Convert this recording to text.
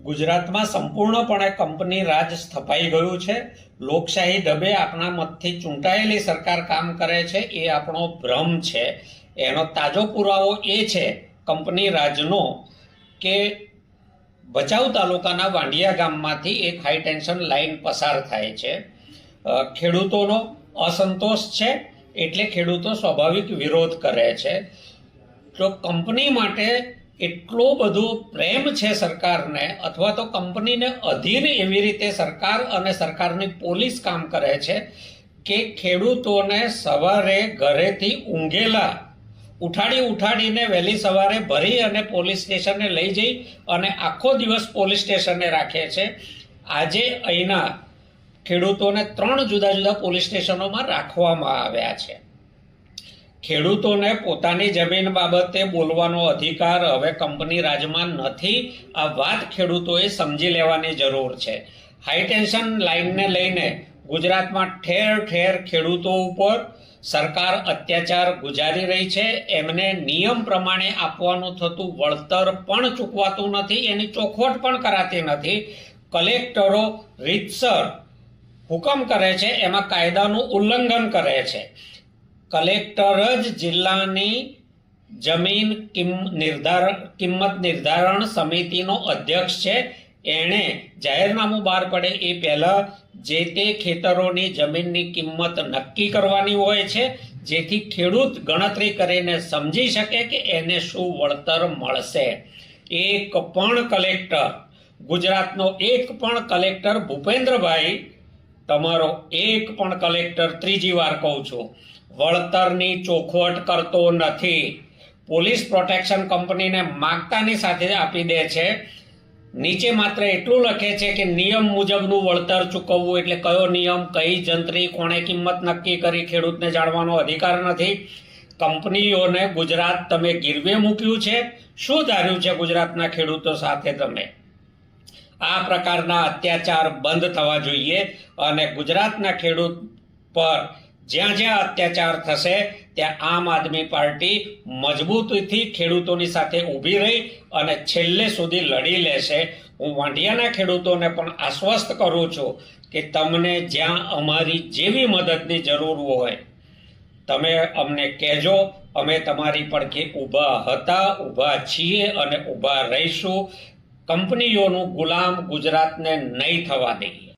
ગુજરાતમાં સંપૂર્ણપણે કંપની રાજ સ્થપાઈ ગયું છે. લોકશાહી ઢબે આપણા મતથી ચૂંટાયેલી સરકાર કામ કરે છે એ આપણો ભ્રમ છે. એનો તાજો પુરાવો એ છે કંપની રાજનો કે ભચાઉ તાલુકાના વાંડિયા ગામમાંથી એક હાઈ ટેન્શન લાઇન પસાર થાય છે. ખેડૂતોનો અસંતોષ છે એટલે ખેડૂતો સ્વાભાવિક વિરોધ કરે છે. તો કંપની માટે એટલો બધો પ્રેમ છે સરકારને, અથવા તો કંપનીને અધીન એવી રીતે સરકાર અને સરકારની પોલીસ કામ કરે છે કે ખેડૂતોને સવારે ઘરેથી ઊંઘેલા, ઉઠાડી ઉઠાડીને વહેલી સવારે ભરી અને પોલીસ સ્ટેશને લઈ જઈ અને આખો દિવસ પોલીસ સ્ટેશને રાખે છે. આજે અહીંના ખેડૂતોને ત્રણ જુદા જુદા પોલીસ સ્ટેશનોમાં રાખવામાં આવ્યા છે. ખેડૂતોને પોતાની જમીન બાબતે બોલવાનો અધિકાર હવે કંપની રાજમાં નથી. આ વાત ખેડૂતોએ સમજી લેવાની જરૂર છે. હાઈ ટેન્શન લાઇનને લઈને ગુજરાતમાં ઠેર ઠેર ખેડૂતો ઉપર સરકાર અત્યાચાર ગુજારી રહી છે. એમને નિયમ પ્રમાણે આપવાનું થતું વળતર પણ ચૂકવાતું નથી, એની ચોખવટ પણ કરાતી નથી. કલેક્ટરો રીતસર હુકમ કરે છે, એમાં કાયદાનું ઉલ્લંઘન કરે છે. કલેક્ટર જ જિલ્લાની જમીન નિર્ધારણ કિંમત નિર્ધારણ સમિતિનો અધ્યક્ષ છે. એણે જાહેરનામું બહાર પડે એ પહેલાં જે તે ખેતરોની જમીનની કિંમત નક્કી કરવાની હોય છે, જેથી ખેડૂત ગણતરી કરીને સમજી શકે કે એને શું વળતર મળશે. એક પણ કલેક્ટર, ગુજરાતનો એક પણ કલેક્ટર ભૂપેન્દ્રભાઈ, તમારો એક પણ કલેક્ટર ત્રીજી વાર કહું છું. વળતરની ચોખવટ કરતો નથી. પોલીસ પ્રોટેક્શન કંપનીને માગતાની સાથે આપી દે છે. નીચે માત્ર એટલું લખે છે કે નિયમ મુજબનું વળતર ચૂકવવું એટલે કયો નિયમ, કઈ જંત્રી, કોણે કિંમત નક્કી કરી ખેડૂતને જાણવાનો અધિકાર નથી. કંપનીઓને ગુજરાત તમે ગીરવે મૂક્યું છે. શું ધાર્યું છે ગુજરાતના ખેડૂતો સાથે તમે? આ પ્રકારના અત્યાચાર બંધ થવા જોઈએ અને ગુજરાતના ખેડૂત પર જ્યાં જ્યાં અત્યાચાર થશે, ત્યાં આમ આદમી પાર્ટી મજબૂતીથી ખેડૂતોની સાથે ઊભી રહી અને છેલ્લે સુધી લડી લેશે. હું વાંઢિયાના ખેડૂતોને પણ આશ્વસ્ત કરું છું કે તમને જ્યાં અમારી જેવી મદદની જરૂર હોય, તમે અમને કહેજો, અમે તમારી પડખે ઊભા હતા, ઊભા છીએ અને ઊભા રહીશું. કંપનીઓનું ગુલામ ગુજરાતને નહીં થવા દઈએ.